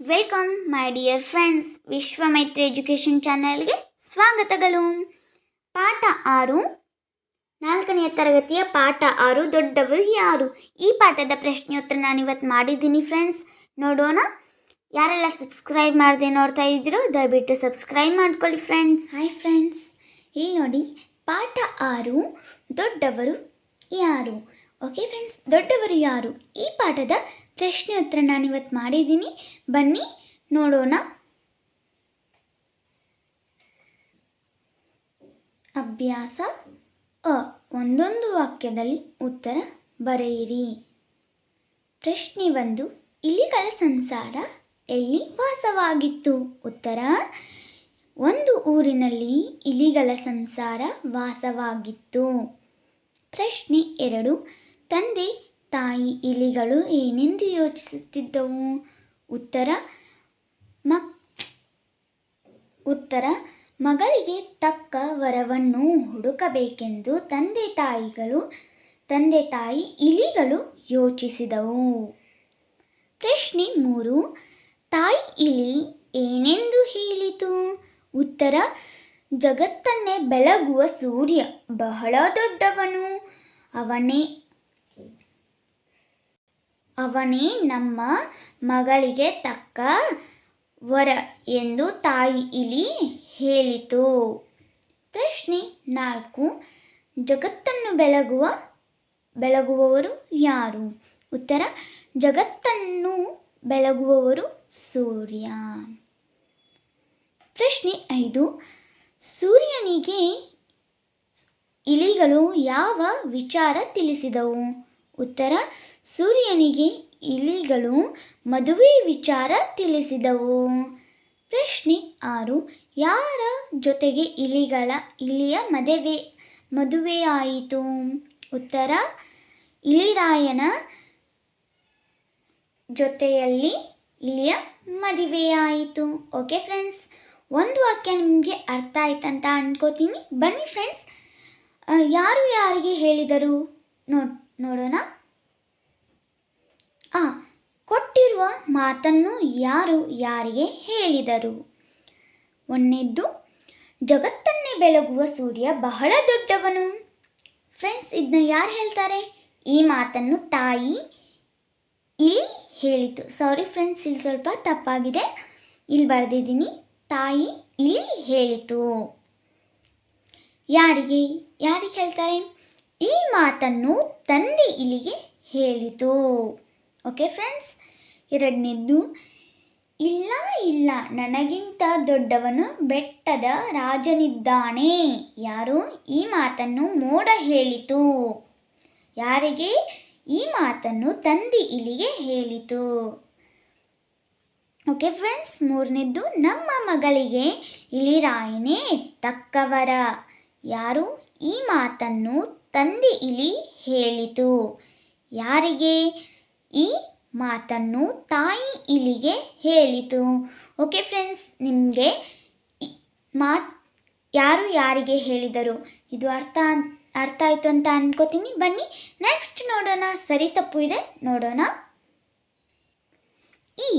Welcome my dear friends Vishwamaitri education ಚಾನೆಲ್ಗೆ ಸ್ವಾಗತಗಳು. ಪಾಠ ಆರು. ನಾಲ್ಕನೆಯ ತರಗತಿಯ ಪಾಠ ಆರು. ದೊಡ್ಡವರು ಯಾರು? ಈ ಪಾಠದ ಪ್ರಶ್ನೋತ್ತರ ನಾನು ಇವತ್ತು ಮಾಡಿದ್ದೀನಿ ಫ್ರೆಂಡ್ಸ್ ನೋಡೋಣ. ಯಾರೆಲ್ಲ ಸಬ್ಸ್ಕ್ರೈಬ್ ಮಾಡಿದೆ ನೋಡ್ತಾ ಇದ್ದೀರೋ, ದಯವಿಟ್ಟು ಸಬ್ಸ್ಕ್ರೈಬ್ ಮಾಡ್ಕೊಳ್ಳಿ ಫ್ರೆಂಡ್ಸ್ ಹಾಯ್ ಫ್ರೆಂಡ್ಸ್ ಇಲ್ಲಿ ನೋಡಿ, ಪಾಠ ಆರು. ದೊಡ್ಡವರು ಯಾರು? ಓಕೆ ಫ್ರೆಂಡ್ಸ್ ದೊಡ್ಡವರು ಯಾರು? ಈ ಪಾಠದ ಪ್ರಶ್ನೆ ಉತ್ತರ ನಾನು ಇವತ್ತು ಮಾಡಿದ್ದೀನಿ. ಬನ್ನಿ, ನೋಡೋಣ. ಅಭ್ಯಾಸ ಅ. ಒಂದೊಂದು ವಾಕ್ಯದಲ್ಲಿ ಉತ್ತರ ಬರೆಯಿರಿ. ಪ್ರಶ್ನೆ ಒಂದು ಇಲಿಗಳ ಸಂಸಾರ ಎಲ್ಲಿ ವಾಸವಾಗಿತ್ತು? ಉತ್ತರ, ಒಂದು ಊರಿನಲ್ಲಿ ಇಲಿಗಳ ಸಂಸಾರ ವಾಸವಾಗಿತ್ತು. ಪ್ರಶ್ನೆ ಎರಡು, ತಂದೆ ತಾಯಿ ಇಲಿಗಳು ಏನೆಂದು ಯೋಚಿಸುತ್ತಿದ್ದವು? ಉತ್ತರ ಮಕ್ ಉತ್ತರ, ಮಗಳಿಗೆ ತಕ್ಕ ವರವನ್ನು ಹುಡುಕಬೇಕೆಂದು ತಂದೆ ತಾಯಿಗಳು, ತಂದೆ ತಾಯಿ ಇಲಿಗಳು ಯೋಚಿಸಿದವು. ಪ್ರಶ್ನೆ ಮೂರು, ತಾಯಿ ಇಲಿ ಏನೆಂದು ಹೇಳಿತು? ಉತ್ತರ, ಜಗತ್ತನ್ನೇ ಬೆಳಗುವ ಸೂರ್ಯ ಬಹಳ ದೊಡ್ಡವನು. ಅವನೇ ಅವನೇ ನಮ್ಮ ಮಗಳಿಗೆ ತಕ್ಕ ವರ ಎಂದು ತಾಯಿ ಇಲಿ ಹೇಳಿತು. ಪ್ರಶ್ನೆ ನಾಲ್ಕು. ಜಗತ್ತನ್ನು ಬೆಳಗುವ, ಬೆಳಗುವವರು ಯಾರು? ಉತ್ತರ, ಜಗತ್ತನ್ನು ಬೆಳಗುವವರು ಸೂರ್ಯ. ಪ್ರಶ್ನೆ ಐದು. ಸೂರ್ಯನಿಗೆ ಇಲಿಗಳು ಯಾವ ವಿಚಾರ ತಿಳಿಸಿದವು? ಉತ್ತರ, ಸೂರ್ಯನಿಗೆ ಇಲಿಗಳು ಮದುವೆ ವಿಚಾರ ತಿಳಿಸಿದವು. ಪ್ರಶ್ನೆ ಆರು, ಯಾರ ಜೊತೆಗೆ ಇಲಿಗಳ, ಇಲಿಯ ಮದುವೆ, ಮದುವೆಯಾಯಿತು? ಉತ್ತರ, ಇಲಿರಾಯನ ಜೊತೆಯಲ್ಲಿ ಇಲಿಯ ಮದುವೆಯಾಯಿತು. ಓಕೆ ಫ್ರೆಂಡ್ಸ್, ಒಂದು ವಾಕ್ಯ ನಿಮಗೆ ಅರ್ಥ ಆಯ್ತಂತ ಅನ್ಕೋತೀನಿ. ಬನ್ನಿ ಫ್ರೆಂಡ್ಸ್ ಯಾರು ಯಾರಿಗೆ ಹೇಳಿದರು? ನೋಡ್ ನೋಡೋಣ. ಆ, ಕೊಟ್ಟಿರುವ ಮಾತನ್ನು ಯಾರು ಯಾರಿಗೆ ಹೇಳಿದರು? ಒಂದೆದ್ದು ಜಗತ್ತನ್ನೇ ಬೆಳಗುವ ಸೂರ್ಯ ಬಹಳ ದೊಡ್ಡವನು. ಫ್ರೆಂಡ್ಸ್ ಇದನ್ನ ಯಾರು ಹೇಳ್ತಾರೆ? ಈ ಮಾತನ್ನು ತಾಯಿ ಇಲಿ ಹೇಳಿತು ಸಾರಿ ಫ್ರೆಂಡ್ಸ್ ಇಲ್ಲಿ ಸ್ವಲ್ಪ ತಪ್ಪಾಗಿದೆ. ಇಲ್ಲಿ ಬರೆದಿದ್ದೀನಿ. ತಾಯಿ ಇಲಿ ಹೇಳಿತು ಯಾರಿಗೆ? ಯಾರಿಗೆ ಹೇಳ್ತಾರೆ? ಈ ಮಾತನ್ನು ತಂದೆ ಇಲಿಗೆ ಹೇಳಿತು ಓಕೆ ಫ್ರೆಂಡ್ಸ್ ಎರಡನೇದ್ದು, ಇಲ್ಲ ಇಲ್ಲ, ನನಗಿಂತ ದೊಡ್ಡವನು ಬೆಟ್ಟದ ರಾಜನಿದ್ದಾನೆ. ಯಾರು? ಈ ಮಾತನ್ನು ಮೋಡ ಹೇಳಿತು. ಯಾರಿಗೆ? ಈ ಮಾತನ್ನು ತಂದಿ ಇಲಿಗೆ ಹೇಳಿತು. ಓಕೆ ಫ್ರೆಂಡ್ಸ್ ಮೂರನೇದ್ದು, ನಮ್ಮ ಮಗಳಿಗೆ ಇಲಿರಾಯನೇ ತಕ್ಕವರ. ಯಾರು? ಈ ಮಾತನ್ನು ತಂದೆ ಇಲಿ ಹೇಳಿತು. ಯಾರಿಗೆ? ಈ ಮಾತನ್ನು ತಾಯಿ ಇಲಿಗೆ ಹೇಳಿತು. ಓಕೆ ಫ್ರೆಂಡ್ಸ್ ನಿಮಗೆ ಮಾ ಯಾರು ಯಾರಿಗೆ ಹೇಳಿದರು? ಇದು ಅರ್ಥ ಅರ್ಥ ಆಯಿತು ಅಂತ ಅನ್ಕೋತೀನಿ. ಬನ್ನಿ ನೆಕ್ಸ್ಟ್ ನೋಡೋಣ. ಸರಿ, ತಪ್ಪು ಇದೆ. ನೋಡೋಣ. ಈ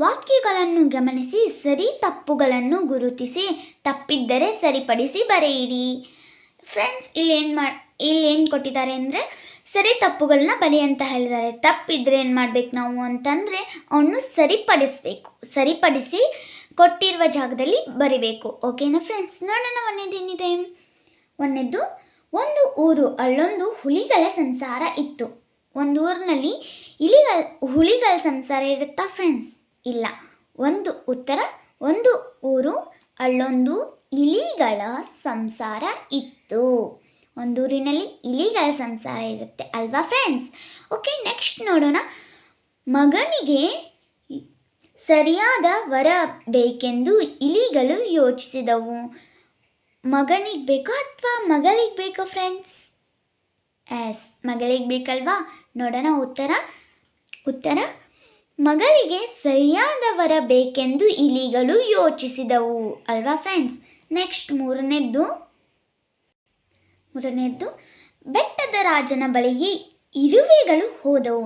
ವಾಕ್ಯಗಳನ್ನು ಗಮನಿಸಿ, ಸರಿ ತಪ್ಪುಗಳನ್ನು ಗುರುತಿಸಿ, ತಪ್ಪಿದ್ದರೆ ಸರಿಪಡಿಸಿ ಬರೆಯಿರಿ. ಫ್ರೆಂಡ್ಸ್ ಇಲ್ಲಿ ಏನು ಮಾಡಿ ಇಲ್ಲಿ ಏನು ಕೊಟ್ಟಿದ್ದಾರೆ ಅಂದರೆ, ಸರಿ ತಪ್ಪುಗಳನ್ನ ಬರಿ ಅಂತ ಹೇಳಿದ್ದಾರೆ. ತಪ್ಪಿದ್ರೆ ಏನು ಮಾಡ್ಬೇಕು ನಾವು ಅಂತಂದರೆ ಅವನು ಸರಿಪಡಿಸ್ಬೇಕು. ಸರಿಪಡಿಸಿ ಕೊಟ್ಟಿರುವ ಜಾಗದಲ್ಲಿ ಬರಿಬೇಕು. ಓಕೆನಾ ಫ್ರೆಂಡ್ಸ್ ನೋಡೋಣ ಒಂದೇದೇನಿದೆ ಒಂದನೇದು ಒಂದು ಊರು, ಅಲ್ಲೊಂದು ಹುಲಿಗಳ ಸಂಸಾರ ಇತ್ತು. ಒಂದು ಊರಿನಲ್ಲಿ ಇಲಿಗಳ ಹುಲಿಗಳ ಸಂಸಾರ ಇರುತ್ತಾ ಫ್ರೆಂಡ್ಸ್ ಇಲ್ಲ. ಒಂದು ಉತ್ತರ, ಒಂದು ಊರು, ಅಲ್ಲೊಂದು ಇಲಿಗಳ ಸಂಸಾರ ಇತ್ತು. ಒಂದೂರಿನಲ್ಲಿ ಇಲಿಗಳ ಸಂಸಾರ ಇರುತ್ತೆ, ಅಲ್ವಾ ಫ್ರೆಂಡ್ಸ್ ಓಕೆ ನೆಕ್ಸ್ಟ್ ನೋಡೋಣ. ಮಗನಿಗೆ ಸರಿಯಾದ ವರ ಬೇಕೆಂದು ಇಲಿಗಳು ಯೋಚಿಸಿದವು. ಮಗನಿಗೆ ಬೇಕೋ ಅಥವಾ ಮಗಳಿಗೆ ಬೇಕೋ ಫ್ರೆಂಡ್ಸ್ ಎಸ್ ಮಗಳಿಗೆ ಬೇಕಲ್ವಾ? ನೋಡೋಣ ಉತ್ತರ. ಉತ್ತರ, ಮಗಳಿಗೆ ಸರಿಯಾದ ವರ ಬೇಕೆಂದು ಇಲಿಗಳು ಯೋಚಿಸಿದವು, ಅಲ್ವಾ ಫ್ರೆಂಡ್ಸ್ ನೆಕ್ಸ್ಟ್ ಮೂರನೇದ್ದು. ಮೂರನೇದ್ದು ಬೆಟ್ಟದ ರಾಜನ ಬಳಿಗೆ ಇರುವೆಗಳು ಹೋದವು.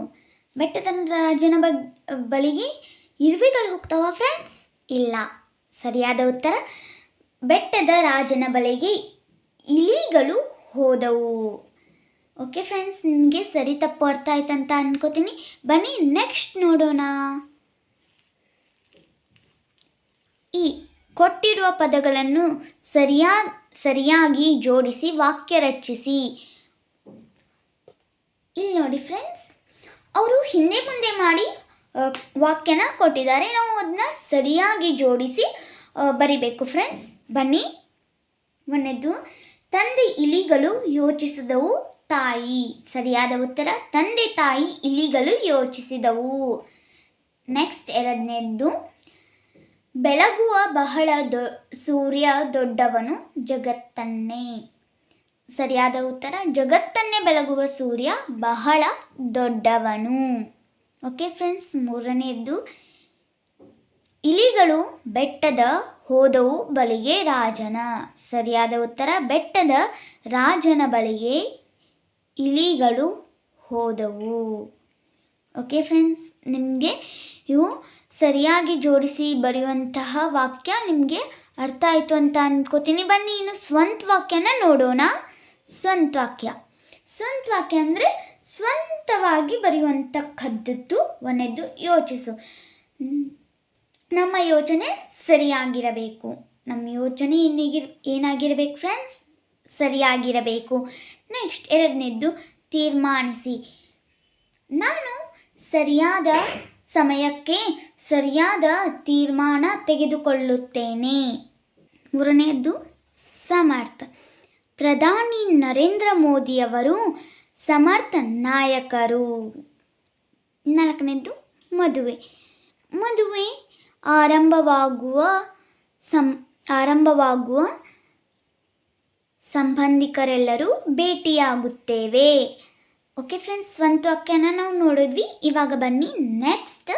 ಬೆಟ್ಟದ ರಾಜನ ಬಗ್, ಬಳಿಗೆ ಇರುವೆಗಳು ಹೋಗ್ತಾವ ಫ್ರೆಂಡ್ಸ್ ಇಲ್ಲ. ಸರಿಯಾದ ಉತ್ತರ, ಬೆಟ್ಟದ ರಾಜನ ಬಳಿಗೆ ಇಲಿಗಳು ಹೋದವು. ಓಕೆ ಫ್ರೆಂಡ್ಸ್ ನಿಮಗೆ ಸರಿ ತಪ್ಪು ಅರ್ಥ ಆಯ್ತಂತ ಅನ್ಕೋತೀನಿ. ಬನ್ನಿ ನೆಕ್ಸ್ಟ್ ನೋಡೋಣ. ಈ ಕೊಟ್ಟಿರುವ ಪದಗಳನ್ನು ಸರಿಯಾ, ಸರಿಯಾಗಿ ಜೋಡಿಸಿ, ವಾಕ್ಯ ರಚಿಸಿ. ಇಲ್ಲಿ ನೋಡಿ ಫ್ರೆಂಡ್ಸ್ ಅವರು ಹಿಂದೆ ಮುಂದೆ ಮಾಡಿ ವಾಕ್ಯನ ಕೊಟ್ಟಿದ್ದಾರೆ. ನಾವು ಅದನ್ನ ಸರಿಯಾಗಿ ಜೋಡಿಸಿ ಬರಿಬೇಕು ಫ್ರೆಂಡ್ಸ್ ಬನ್ನಿ. ಒಂದನೇದು, ತಂದೆ ಇಲಿಗಳು ಯೋಚಿಸಿದವು, ತಾಯಿ. ಸರಿಯಾದ ಉತ್ತರ, ತಂದೆ ತಾಯಿ ಇಲಿಗಳು ಯೋಚಿಸಿದವು. ನೆಕ್ಸ್ಟ್ ಎರಡನೇದ್ದು ಬೆಳಗುವ ಬಹಳ ದೊ, ಸೂರ್ಯ ದೊಡ್ಡವನು ಜಗತ್ತನ್ನೇ. ಸರಿಯಾದ ಉತ್ತರ, ಜಗತ್ತನ್ನೇ ಬೆಳಗುವ ಸೂರ್ಯ ಬಹಳ ದೊಡ್ಡವನು. ಓಕೆ ಫ್ರೆಂಡ್ಸ್ ಮೂರನೆಯದ್ದು ಇಲಿಗಳು ಬೆಟ್ಟದ ಹೋದವು ಬಳಿಗೆ ರಾಜನ. ಸರಿಯಾದ ಉತ್ತರ, ಬೆಟ್ಟದ ರಾಜನ ಬಳಿಗೆ ಇಲಿಗಳು ಹೋದವು. ಓಕೆ ಫ್ರೆಂಡ್ಸ್ ನಿಮಗೆ ಇವು ಸರಿಯಾಗಿ ಜೋಡಿಸಿ ಬರೆಯುವಂತಹ ವಾಕ್ಯ ನಿಮಗೆ ಅರ್ಥ ಆಯಿತು ಅಂತ ಅನ್ಕೋತೀನಿ. ಬನ್ನಿ, ಇನ್ನು ಸ್ವಂತ ವಾಕ್ಯನ ನೋಡೋಣ. ಸ್ವಂತ ವಾಕ್ಯ. ಸ್ವಂತ ವಾಕ್ಯ ಅಂದರೆ ಸ್ವಂತವಾಗಿ ಬರೆಯುವಂತಕ್ಕದ್ದು ಒಂದೆದ್ದು ಯೋಚಿಸು. ನಮ್ಮ ಯೋಚನೆ ಸರಿಯಾಗಿರಬೇಕು. ನಮ್ಮ ಯೋಚನೆ ಏನಿಗಿರ್, ಏನಾಗಿರಬೇಕು ಫ್ರೆಂಡ್ಸ್ ಸರಿಯಾಗಿರಬೇಕು. ನೆಕ್ಸ್ಟ್ ಎರಡನೇದ್ದು ತೀರ್ಮಾನಿಸಿ. ನಾನು ಸರಿಯಾದ ಸಮಯಕ್ಕೆ ಸರಿಯಾದ ತೀರ್ಮಾನ ತೆಗೆದುಕೊಳ್ಳುತ್ತೇನೆ. ಮೂರನೆಯದ್ದು, ಸಮರ್ಥ. ಪ್ರಧಾನಿ ನರೇಂದ್ರ ಮೋದಿಯವರು ಸಮರ್ಥ ನಾಯಕರು. ನಾಲ್ಕನೇದು ಮದುವೆ. ಮದುವೆ ಆರಂಭವಾಗುವ ಸಂ, ಆರಂಭವಾಗುವ ಸಂಬಂಧಿಕರೆಲ್ಲರೂ ಭೇಟಿಯಾಗುತ್ತೇವೆ. ಓಕೆ ಫ್ರೆಂಡ್ಸ್ ಒಂದು ವಾಕ್ಯನ ನಾವು ನೋಡಿದ್ವಿ. ಇವಾಗ ಬನ್ನಿ ನೆಕ್ಸ್ಟ್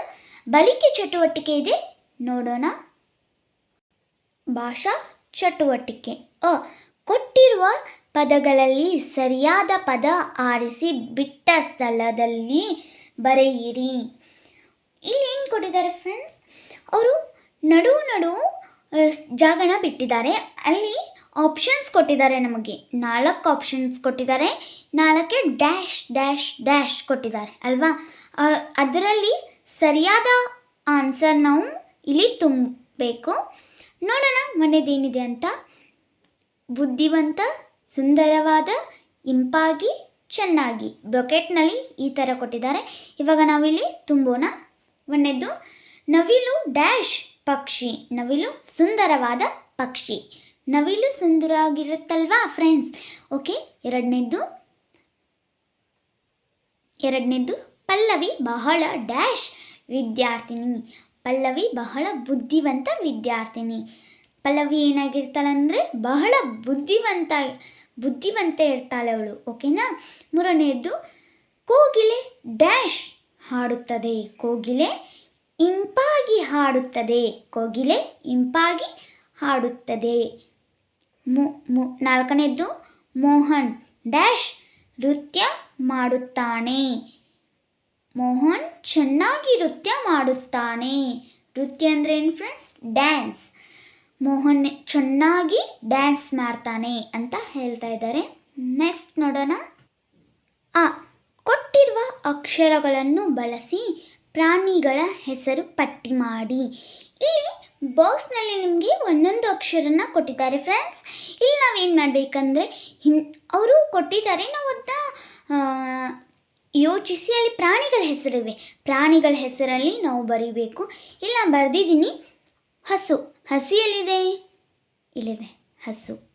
ಬಳಿಕೆ ಚಟುವಟಿಕೆ ಇದೆ. ನೋಡೋಣ. ಭಾಷಾ ಚಟುವಟಿಕೆ. ಅ, ಕೊಟ್ಟಿರುವ ಪದಗಳಲ್ಲಿ ಸರಿಯಾದ ಪದ ಆರಿಸಿ ಬಿಟ್ಟ ಸ್ಥಳದಲ್ಲಿ ಬರೆಯಿರಿ. ಇಲ್ಲಿ ಏನು ಕೊಟ್ಟಿದ್ದಾರೆ ಫ್ರೆಂಡ್ಸ್ ಅವರು ನಡು ನಡು ಜಾಗನ ಬಿಟ್ಟಿದ್ದಾರೆ. ಅಲ್ಲಿ ಆಪ್ಷನ್ಸ್ ಕೊಟ್ಟಿದ್ದಾರೆ ನಮಗೆ. ನಾಲ್ಕು ಆಪ್ಷನ್ಸ್ ಕೊಟ್ಟಿದ್ದಾರೆ. ನಾಲ್ಕೆ ಡ್ಯಾಶ್ ಡ್ಯಾಶ್ ಡ್ಯಾಶ್ ಕೊಟ್ಟಿದ್ದಾರೆ, ಅಲ್ವಾ? ಅದರಲ್ಲಿ ಸರಿಯಾದ ಆನ್ಸರ್ ನಾವು ಇಲ್ಲಿ ತುಂಬಬೇಕು. ನೋಡೋಣ ಮನೆದೇನಿದೆ ಅಂತ? ಬುದ್ಧಿವಂತ, ಸುಂದರವಾದ, ಇಂಪಾಗಿ, ಚೆನ್ನಾಗಿ. ಬ್ರೊಕೆಟ್ನಲ್ಲಿ ಈ ಥರ ಕೊಟ್ಟಿದ್ದಾರೆ. ಇವಾಗ ನಾವಿಲ್ಲಿ ತುಂಬೋಣ. ಒಂದನೇದು ನವಿಲು ಡ್ಯಾಶ್ ಪಕ್ಷಿ, ನವಿಲು ಸುಂದರವಾದ ಪಕ್ಷಿ. ನವಿಲು ಸುಂದರವಾಗಿರುತ್ತಲ್ವಾ ಫ್ರೆಂಡ್ಸ್ ಓಕೆ ಎರಡನೇದು ಎರಡನೇದು ಪಲ್ಲವಿ ಬಹಳ ಡ್ಯಾಶ್ ವಿದ್ಯಾರ್ಥಿನಿ. ಪಲ್ಲವಿ ಬಹಳ ಬುದ್ಧಿವಂತ ವಿದ್ಯಾರ್ಥಿನಿ. ಪಲ್ಲವಿ ಏನಾಗಿರ್ತಾಳಂದರೆ ಬಹಳ ಬುದ್ಧಿವಂತ ಬುದ್ಧಿವಂತ ಇರ್ತಾಳೆ ಅವಳು ಓಕೆನಾ ಮೂರನೆಯದ್ದು ಕೋಗಿಲೆ ಡ್ಯಾಶ್ ಹಾಡುತ್ತದೆ. ಕೋಗಿಲೆ ಇಂಪಾಗಿ ಹಾಡುತ್ತದೆ. ಕೋಗಿಲೆ ಇಂಪಾಗಿ ಹಾಡುತ್ತದೆ. ಮು ನಾಲ್ಕನೇದ್ದು, ಮೋಹನ್ ಡ್ಯಾಶ್ ನೃತ್ಯ ಮಾಡುತ್ತಾನೆ. ಮೋಹನ್ ಚೆನ್ನಾಗಿ ನೃತ್ಯ ಮಾಡುತ್ತಾನೆ. ನೃತ್ಯ ಅಂದರೆ ಏನು ಫ್ರೆಂಡ್ಸ್ ಡ್ಯಾನ್ಸ್ ಮೋಹನ್ ಚೆನ್ನಾಗಿ ಡ್ಯಾನ್ಸ್ ಮಾಡ್ತಾನೆ ಅಂತ ಹೇಳ್ತಾ ಇದ್ದಾರೆ. ನೆಕ್ಸ್ಟ್ ನೋಡೋಣ. ಆ, ಕೊಟ್ಟಿರುವ ಅಕ್ಷರಗಳನ್ನು ಬಳಸಿ ಪ್ರಾಣಿಗಳ ಹೆಸರು ಪಟ್ಟಿ ಮಾಡಿ. ಇಲ್ಲಿ ಬಾಕ್ಸ್ನಲ್ಲಿ ನಿಮಗೆ ಒಂದೊಂದು ಅಕ್ಷರನ ಕೊಟ್ಟಿದ್ದಾರೆ ಫ್ರೆಂಡ್ಸ್ ಇಲ್ಲಿ ನಾವೇನು ಮಾಡಬೇಕಂದ್ರೆ ಹಿನ್ ಅವರು ಕೊಟ್ಟಿದ್ದಾರೆ, ನಾವು ಅದನ್ನ ಯೋಚಿಸಿ ಅಲ್ಲಿ ಪ್ರಾಣಿಗಳ ಹೆಸರಿವೆ. ಪ್ರಾಣಿಗಳ ಹೆಸರಲ್ಲಿ ನಾವು ಬರೀಬೇಕು. ಇಲ್ಲ ಬರೆದಿದ್ದೀನಿ ಹಸು. ಹಸು ಎಲ್ಲಿದೆ? ಇಲ್ಲಿದೆ. ಹಸು.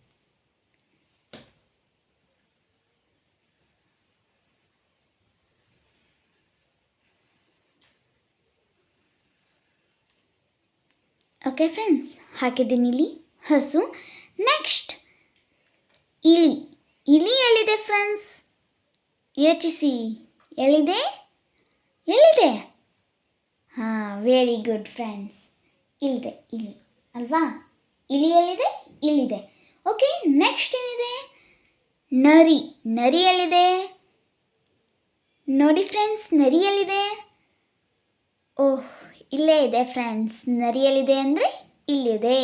ಓಕೆ ಫ್ರೆಂಡ್ಸ್ ಹಾಕಿದ್ದೀನಿ ಇಲ್ಲಿ. ಹಸು. ನೆಕ್ಸ್ಟ್ ಇಲಿ. ಇಲಿ ಎಲ್ಲಿದೆ ಫ್ರೆಂಡ್ಸ್ ಯೋಚಿಸಿ. ಎಲ್ಲಿದೆ? ಎಲ್ಲಿದೆ? ಹಾಂ ವೆರಿ ಗುಡ್ ಫ್ರೆಂಡ್ಸ್ ಇಲ್ಲಿದೆ, ಇಲ್ಲಿ. ಅಲ್ವಾ? ಇಲಿ ಎಲ್ಲಿದೆ? ಇಲ್ಲಿದೆ. ಓಕೆ ನೆಕ್ಸ್ಟ್ ಏನಿದೆ? ನರಿ. ನರಿ ಎಲ್ಲಿದೆ? ನೋಡಿ ಫ್ರೆಂಡ್ಸ್ ನರಿ ಎಲ್ಲಿದೆ? ಓಹ್. ಇಲ್ಲೇ ಇದೆ ಫ್ರೆಂಡ್ಸ್ ನರಿಯಲ್ಲಿದೆ ಅಂದರೆ ಇಲ್ಲಿದೆ.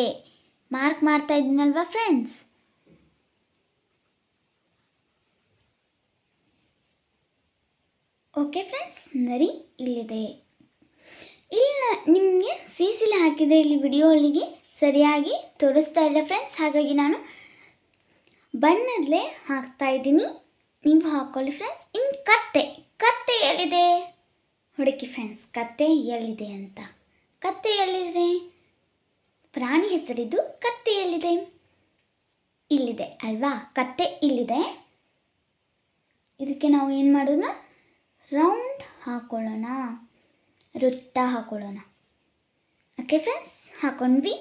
ಮಾರ್ಕ್ ಮಾಡ್ತಾ ಇದ್ದೀನಲ್ವಾ ಫ್ರೆಂಡ್ಸ್ ಓಕೆ ಫ್ರೆಂಡ್ಸ್ ನರಿ ಇಲ್ಲಿದೆ. ಇಲ್ಲ, ನಿಮಗೆ ಸಿಸಿಲಿ ಹಾಕಿದರೆ ಇಲ್ಲಿ ಅಲ್ಲಿಗೆ. ಸರಿಯಾಗಿ ತೋರಿಸ್ತಾ ಇಲ್ಲ ಫ್ರೆಂಡ್ಸ್ ಹಾಗಾಗಿ ನಾನು ಬಣ್ಣದಲ್ಲೇ ಹಾಕ್ತಾ ಇದ್ದೀನಿ. ನೀವು ಹಾಕ್ಕೊಳ್ಳಿ ಫ್ರೆಂಡ್ಸ್ ಇನ್ನು ಕತ್ತೆ ಕತ್ತೆ ಎಲ್ಲಿದೆ? ಹುಡುಕಿ ಫ್ರೆಂಡ್ಸ್ ಕತ್ತೆ ಎಲ್ಲಿದೆ ಅಂತ. ಕತ್ತೆ ಎಲ್ಲಿದೆ? ಪ್ರಾಣಿ ಹೆಸರಿದ್ದು ಕತ್ತೆ ಎಲ್ಲಿದೆ? ಇಲ್ಲಿದೆ, ಅಲ್ವಾ? ಕತ್ತೆ ಇಲ್ಲಿದೆ. ಇದಕ್ಕೆ ನಾವು ಏನು ಮಾಡೋಣ? ರೌಂಡ್ ಹಾಕೊಳ್ಳೋಣ. ವೃತ್ತ ಹಾಕೊಳ್ಳೋಣ. ಓಕೆ ಫ್ರೆಂಡ್ಸ್ ಹಾಕೊಂಡ್ವಿ.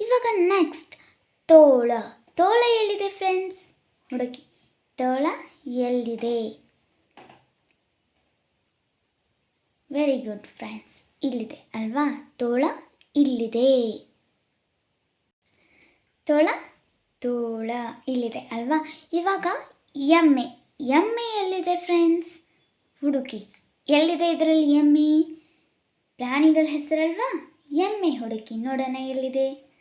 ಇವಾಗ ನೆಕ್ಸ್ಟ್ ತೋಳ. ತೋಳ ಎಲ್ಲಿದೆ ಫ್ರೆಂಡ್ಸ್ ಹುಡುಕಿ. ತೋಳ ಎಲ್ಲಿದೆ? ವೆರಿ ಗುಡ್ ಫ್ರೆಂಡ್ಸ್ ಇಲ್ಲಿದೆ, ಅಲ್ವಾ? ತೋಳ ಇಲ್ಲಿದೆ. ತೋಳ ತೋಳ ಇಲ್ಲಿದೆ, ಅಲ್ವಾ? ಇವಾಗ ಎಮ್ಮೆ. ಎಮ್ಮೆ ಎಲ್ಲಿದೆ ಫ್ರೆಂಡ್ಸ್ ಹುಡುಕಿ. ಎಲ್ಲಿದೆ ಇದರಲ್ಲಿ ಎಮ್ಮೆ? ಪ್ರಾಣಿಗಳ ಹೆಸರಲ್ವಾ? ಎಮ್ಮೆ ಹುಡುಕಿ. ನೋಡೋಣ ಎಲ್ಲಿದೆ.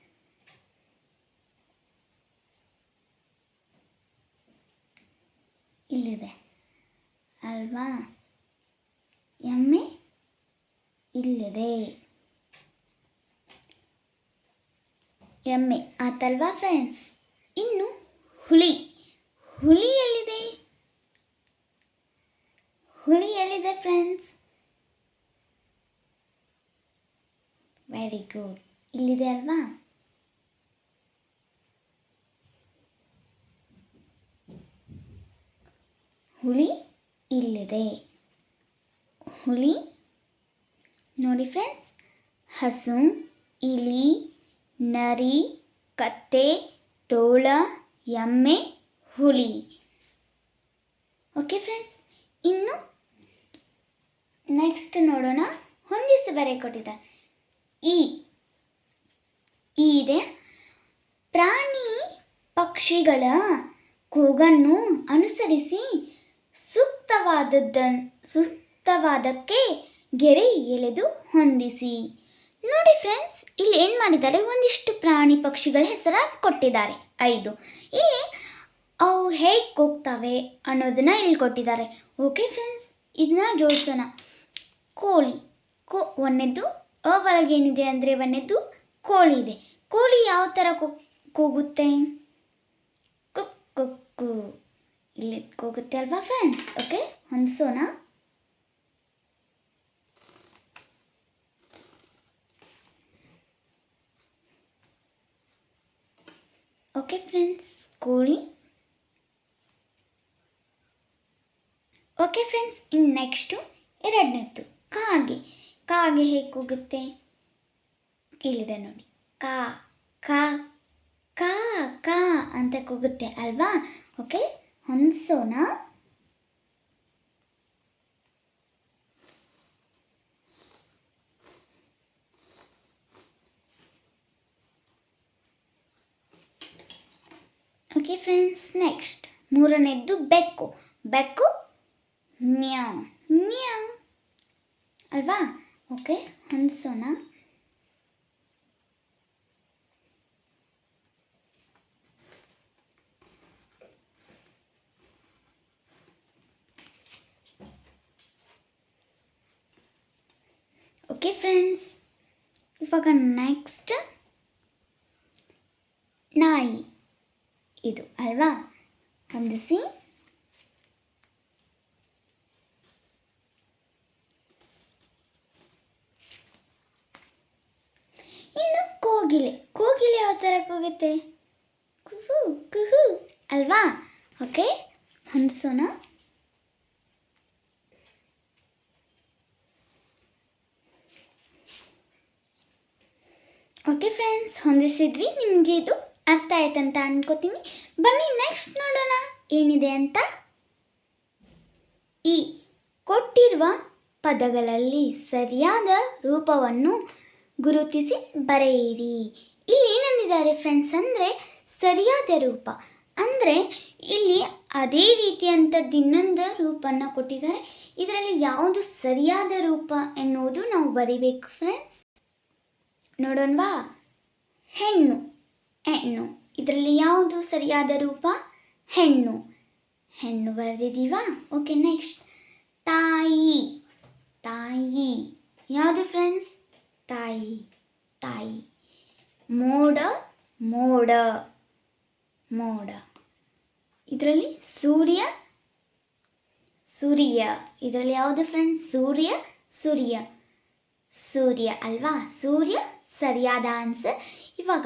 ಇಲ್ಲಿದೆ. ಅಲ್ವಾ? ಎಮ್ಮೆ? ಇಲ್ಲಿದೆ ಎಮ್ಮೆ. ಆತಲ್ವಾ ಫ್ರೆಂಡ್ಸ್ ಇನ್ನು ಹುಳಿ ಹುಳಿ ಎಲ್ಲಿದೆ? ಹುಳಿ ಎಲ್ಲಿದೆ ಫ್ರೆಂಡ್ಸ್ ವೆರಿ ಗುಡ್ ಇಲ್ಲಿದೆ ಅಲ್ವಾ? ಹುಳಿ ಇಲ್ಲಿದೆ. ಹುಳಿ ನೋಡಿ ಫ್ರೆಂಡ್ಸ್ ಹಸು, ಇಲಿ, ನರಿ, ಕತ್ತೆ, ತೋಳ, ಎಮ್ಮೆ, ಹುಲಿ. ಓಕೆ ಫ್ರೆಂಡ್ಸ್ ಇನ್ನು ನೆಕ್ಸ್ಟ್ ನೋಡೋಣ, ಹೊಂದಿಸಿ ಬರೆ ಕೊಟ್ಟಿದ್ದಾರೆ ಈ ಈ ಇದೆ. ಪ್ರಾಣಿ ಪಕ್ಷಿಗಳ ಕೂಗನ್ನು ಅನುಸರಿಸಿ ಸೂಕ್ತವಾದದ್ದನ್ನು ಸೂಕ್ತವಾದಕ್ಕೆ ಗೆರೆ ಎಳೆದು ಹೊಂದಿಸಿ. ನೋಡಿ ಫ್ರೆಂಡ್ಸ್ ಇಲ್ಲಿ ಏನು ಮಾಡಿದ್ದಾರೆ? ಒಂದಿಷ್ಟು ಪ್ರಾಣಿ ಪಕ್ಷಿಗಳ ಹೆಸರ ಕೊಟ್ಟಿದ್ದಾರೆ. ಐದು. ಇಲ್ಲಿ ಅವು ಹೇಗೆ ಕೂಗ್ತವೆ ಅನ್ನೋದನ್ನ ಇಲ್ಲಿ ಕೊಟ್ಟಿದ್ದಾರೆ. ಓಕೆ ಫ್ರೆಂಡ್ಸ್ ಇದನ್ನ ಜೋಡಿಸೋಣ. ಕೋಳಿ. ಕೋ ಒಂದನೇದ್ದು ಅ ಒಳಗೇನಿದೆ ಅಂದರೆ ಒಂದನೇದ್ದು ಕೋಳಿ ಇದೆ. ಕೋಳಿ ಯಾವ ಥರ ಕೂಗುತ್ತೆ? ಕುಕ್ ಕುಕ್ಕು ಇಲ್ಲಿ ಕೂಗುತ್ತೆ ಅಲ್ವಾ ಫ್ರೆಂಡ್ಸ್ ಓಕೆ ಹೊಂದಿಸೋಣ. ಓಕೆ ಫ್ರೆಂಡ್ಸ್ ಕೂಳಿ ಓಕೆ ಫ್ರೆಂಡ್ಸ್ ಇನ್ ನೆಕ್ಸ್ಟು ಎರಡನೇದ್ದು ಕಾಗೆ. ಕಾಗೆ ಹೇಗೆ ಕೂಗುತ್ತೆ ಇಲ್ಲಿದೆ ನೋಡಿ. ಕಾ ಕಾ ಕಾ ಕಾ ಅಂತ ಕೂಗುತ್ತೆ ಅಲ್ವಾ? ಓಕೆ ಹೊಂದಿಸೋಣ. ಓಕೆ ಫ್ರೆಂಡ್ಸ್ ನೆಕ್ಸ್ಟ್ ಮೂರನೇದ್ದು ಬೆಕ್ಕು ಬೆಕ್ಕು ಮ್ಯಾವ್ ಮ್ಯಾವ್ ಅಲ್ವಾ ಓಕೆ ಹೊಂದಿಸೋಣ ಓಕೆ ಫ್ರೆಂಡ್ಸ್ ಇವಾಗ ನೆಕ್ಸ್ಟ್ ನಾಯಿ ಇದು, ಅಲ್ವಾ? ಹೊಂದಿಸಿ ಇನ್ನು ಕೋಗಿಲೆ. ಕೋಗಿಲೆ ಯಾವ ಥರ ಕೂಗುತ್ತೆ? ಕುಹು ಕುಹು. ಅಲ್ವಾ? ಓಕೆ, ಹೊಂದಿಸೋಣ. ಓಕೆ ಫ್ರೆಂಡ್ಸ್ ಹೊಂದಿಸಿದ್ವಿ. ನಿಮಗೆ ಇದು ಅರ್ಥ ಆಯ್ತಂತ ಅನ್ಕೋತೀನಿ. ಬನ್ನಿ ನೆಕ್ಸ್ಟ್ ನೋಡೋಣ. ಏನಿದೆ ಅಂತ? ಈ ಕೊಟ್ಟಿರುವ ಪದಗಳಲ್ಲಿ ಸರಿಯಾದ ರೂಪವನ್ನು ಗುರುತಿಸಿ ಬರೆಯಿರಿ. ಇಲ್ಲಿ ಏನಂದಿದ್ದಾರೆ ಫ್ರೆಂಡ್ಸ್ ಅಂದರೆ ಸರಿಯಾದ ರೂಪ. ಅಂದರೆ ಇಲ್ಲಿ ಅದೇ ರೀತಿಯಂಥದ್ದು ಇನ್ನೊಂದು ರೂಪನ್ನು ಕೊಟ್ಟಿದ್ದಾರೆ. ಇದರಲ್ಲಿ ಯಾವುದು ಸರಿಯಾದ ರೂಪ ಎನ್ನುವುದು ನಾವು ಬರೀಬೇಕು ಫ್ರೆಂಡ್ಸ್ ನೋಡೋಣವಾ? ಹೆಣ್ಣು. ಹೆಣ್ಣು. ಇದರಲ್ಲಿ ಯಾವುದು ಸರಿಯಾದ ರೂಪ? ಹೆಣ್ಣು. ಹೆಣ್ಣು ಬರೆದಿದ್ದೀವಾ? ಓಕೆ ನೆಕ್ಸ್ಟ್ ತಾಯಿ. ತಾಯಿ. ಯಾವುದು ಫ್ರೆಂಡ್ಸ್ ತಾಯಿ. ತಾಯಿ. ಮೋಡ ಮೋಡ. ಮೋಡ. ಇದರಲ್ಲಿ ಸೂರ್ಯ ಸೂರ್ಯ. ಇದರಲ್ಲಿ ಯಾವುದು ಫ್ರೆಂಡ್ಸ್ ಸೂರ್ಯ ಸೂರ್ಯ. ಸೂರ್ಯ ಅಲ್ವಾ? ಸೂರ್ಯ, ಸರಿಯಾದ ಆನ್ಸರ್ ಇವಾಗ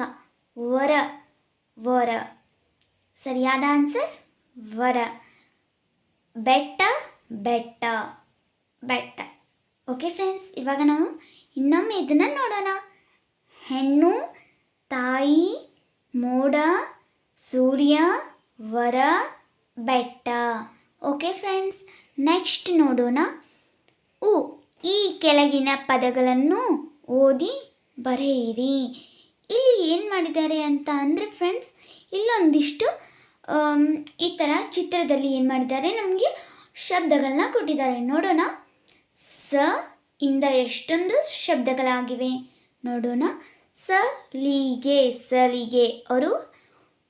ವರ ವರ. ಸರಿಯಾದ ಆನ್ಸರ್? ವರ. ಬೆಟ್ಟ ಬೆಟ್ಟ. ಬೆಟ್ಟ. ಓಕೆ ಫ್ರೆಂಡ್ಸ್ ಇವಾಗ ನಾವು ಇನ್ನೊಮ್ಮೆ ಇದನ್ನು ನೋಡೋಣ. ಹೆಣ್ಣು, ತಾಯಿ, ಮೋಡ, ಸೂರ್ಯ, ವರ, ಬೆಟ್ಟ. ಓಕೆ ಫ್ರೆಂಡ್ಸ್ ನೆಕ್ಸ್ಟ್ ನೋಡೋಣ. ಉ, ಈ ಕೆಳಗಿನ ಪದಗಳನ್ನು ಓದಿ ಬರೆಯಿರಿ. ಇಲ್ಲಿ ಏನು ಮಾಡಿದ್ದಾರೆ ಅಂತ ಅಂದರೆ ಫ್ರೆಂಡ್ಸ್ ಇಲ್ಲೊಂದಿಷ್ಟು ಈ ಥರ ಚಿತ್ರದಲ್ಲಿ ಏನು ಮಾಡಿದ್ದಾರೆ, ನಮಗೆ ಶಬ್ದಗಳನ್ನ ಕೊಟ್ಟಿದ್ದಾರೆ. ನೋಡೋಣ. ಸ ಇಂದ ಎಷ್ಟೊಂದು ಶಬ್ದಗಳಾಗಿವೆ. ನೋಡೋಣ. ಸ ಲೀಗೆ ಸಲಿಗೆ ಅವರು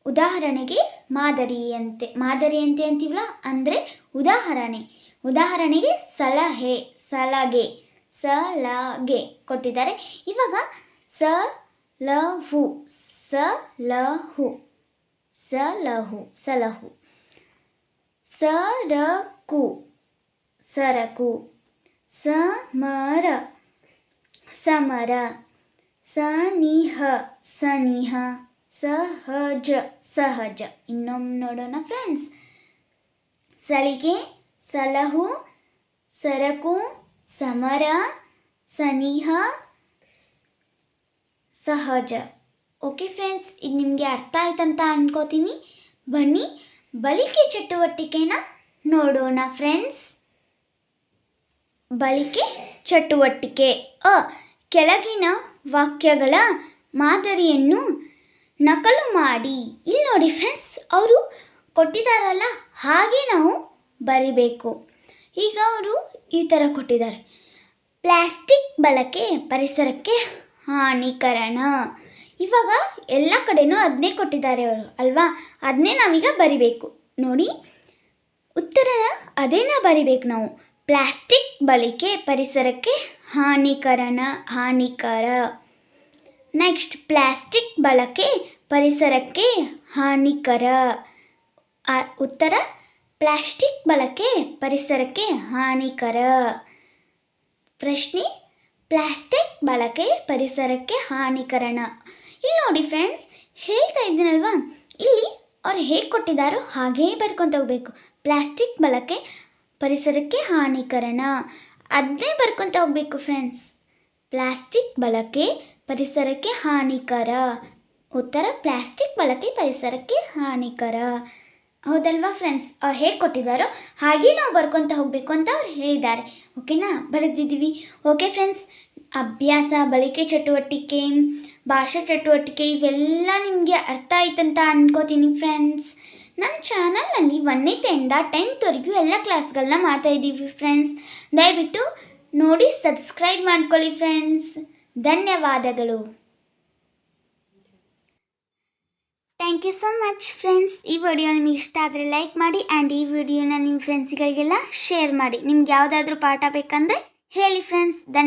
ಉದಾಹರಣೆಗೆ ಮಾದರಿಯಂತೆ ಮಾದರಿಯಂತೆ ಅಂತೀವಲ್ಲ? ಅಂದರೆ ಉದಾಹರಣೆ. ಉದಾಹರಣೆಗೆ ಸಲಹೆ, ಸಲಗೆ ಸಲಗೆ ಕೊಟ್ಟಿದ್ದಾರೆ. ಇವಾಗ ಸ ಲಹು ಸಲಹು ಸಲಹು ಸಲಹು ಸರಕು ಸರಕು ಸಮರ ಸಮರ ಸನಿಹ ಸನಿಹ ಸಹಜ ಸಹಜ ಇನ್ನೊಮ್ಮೆ ನೋಡೋಣ ಫ್ರೆಂಡ್ಸ್ ಸಲಿಗೆ ಸಲಹು ಸರಕು ಸಮರ ಸನಿಹ ಸಹಜ. ಓಕೆ ಫ್ರೆಂಡ್ಸ್ ಇದು ನಿಮಗೆ ಅರ್ಥ ಆಯ್ತಂತ ಅನ್ಕೋತೀನಿ. ಬನ್ನಿ ಬಳಿಕೆ ಚಟುವಟಿಕೆನ ನೋಡೋಣ ಫ್ರೆಂಡ್ಸ್ ಬಳಿಕೆ ಚಟುವಟಿಕೆ. ಅ, ಕೆಳಗಿನ ವಾಕ್ಯಗಳ ಮಾದರಿಯನ್ನು ನಕಲು ಮಾಡಿ. ಇಲ್ಲಿ ನೋಡಿ ಫ್ರೆಂಡ್ಸ್ ಅವರು ಕೊಟ್ಟಿದ್ದಾರಲ್ಲ ಹಾಗೆ ನಾವು ಬರಿಬೇಕು. ಈಗ ಅವರು ಈ ಥರ ಕೊಟ್ಟಿದ್ದಾರೆ. ಪ್ಲಾಸ್ಟಿಕ್ ಬಳಕೆ ಪರಿಸರಕ್ಕೆ ಹಾನಿಕರಣ. ಇವಾಗ ಎಲ್ಲ ಕಡೆನೂ ಅದನ್ನೇ ಕೊಟ್ಟಿದ್ದಾರೆ ಅವರು, ಅಲ್ವಾ? ಅದನ್ನೇ ನಾವೀಗ ಬರಿಬೇಕು. ನೋಡಿ, ಉತ್ತರನ ಅದೇನ ಬರಿಬೇಕು ನಾವು? ಪ್ಲಾಸ್ಟಿಕ್ ಬಳಕೆ ಪರಿಸರಕ್ಕೆ ಹಾನಿಕರಣ, ಹಾನಿಕರ. ನೆಕ್ಸ್ಟ್, ಪ್ಲಾಸ್ಟಿಕ್ ಬಳಕೆ ಪರಿಸರಕ್ಕೆ ಹಾನಿಕರ. ಉತ್ತರ, ಪ್ಲಾಸ್ಟಿಕ್ ಬಳಕೆ ಪರಿಸರಕ್ಕೆ ಹಾನಿಕರ. ಪ್ರಶ್ನೆ ಪ್ಲಾಸ್ಟಿಕ್ ಬಳಕೆ ಪರಿಸರಕ್ಕೆ ಹಾನಿಕರಣ. ಇಲ್ಲಿ ನೋಡಿ ಫ್ರೆಂಡ್ಸ್ ಹೇಳ್ತಾ ಇದ್ದೀನಲ್ವಾ? ಇಲ್ಲಿ ಅವ್ರು ಹೇಗೆ ಕೊಟ್ಟಿದ್ದಾರೋ ಹಾಗೇ ಬರ್ಕೊಂತ ಹೋಗ್ಬೇಕು. ಪ್ಲಾಸ್ಟಿಕ್ ಬಳಕೆ ಪರಿಸರಕ್ಕೆ ಹಾನಿಕರಣ. ಅದನ್ನೇ ಬರ್ಕೊಂತ ಹೋಗ್ಬೇಕು ಫ್ರೆಂಡ್ಸ್ ಪ್ಲಾಸ್ಟಿಕ್ ಬಳಕೆ ಪರಿಸರಕ್ಕೆ ಹಾನಿಕರ. ಉತ್ತರ, ಪ್ಲಾಸ್ಟಿಕ್ ಬಳಕೆ ಪರಿಸರಕ್ಕೆ ಹಾನಿಕರ. ಹೌದಲ್ವಾ ಫ್ರೆಂಡ್ಸ್ ಅವ್ರು ಹೇಗೆ ಕೊಟ್ಟಿದ್ದಾರೋ ಹಾಗೆ ನಾವು ಬರ್ಕೊತ ಹೋಗಬೇಕು ಅಂತ ಅವ್ರು ಹೇಳಿದ್ದಾರೆ. ಓಕೆನಾ ಬರೆದಿದ್ದೀವಿ. ಓಕೆ ಫ್ರೆಂಡ್ಸ್ ಅಭ್ಯಾಸ, ಬಳಿಕೆ ಚಟುವಟಿಕೆ, ಭಾಷಾ ಚಟುವಟಿಕೆ ಇವೆಲ್ಲ ನಿಮಗೆ ಅರ್ಥ ಆಯ್ತಂತ ಅನ್ಕೋತೀನಿ ಫ್ರೆಂಡ್ಸ್ ನಮ್ಮ ಚಾನಲ್ನಲ್ಲಿ ಒಂದನೇತೆಯಿಂದ ಟೆಂತ್ವರೆಗೂ ಎಲ್ಲ ಕ್ಲಾಸ್ಗಳನ್ನ ಮಾಡ್ತಾ ಇದ್ದೀವಿ ಫ್ರೆಂಡ್ಸ್ ದಯವಿಟ್ಟು ನೋಡಿ ಸಬ್ಸ್ಕ್ರೈಬ್ ಮಾಡ್ಕೊಳ್ಳಿ ಫ್ರೆಂಡ್ಸ್ ಧನ್ಯವಾದಗಳು. Thank you so much friends ಈ ವಿಡಿಯೋ ನಿಮಗೆ ಇಷ್ಟ ಆದರೆ ಲೈಕ್ ಮಾಡಿ ಆ್ಯಂಡ್ ಈ ವಿಡಿಯೋನ ನಿಮ್ಮ ಫ್ರೆಂಡ್ಸ್ಗಳಿಗೆಲ್ಲ ಶೇರ್ ಮಾಡಿ. ನಿಮ್ಗೆ ಯಾವುದಾದ್ರೂ ಪಾಠ ಬೇಕಂದರೆ ಹೇಳಿ ಫ್ರೆಂಡ್ಸ್ ಧನ್ಯ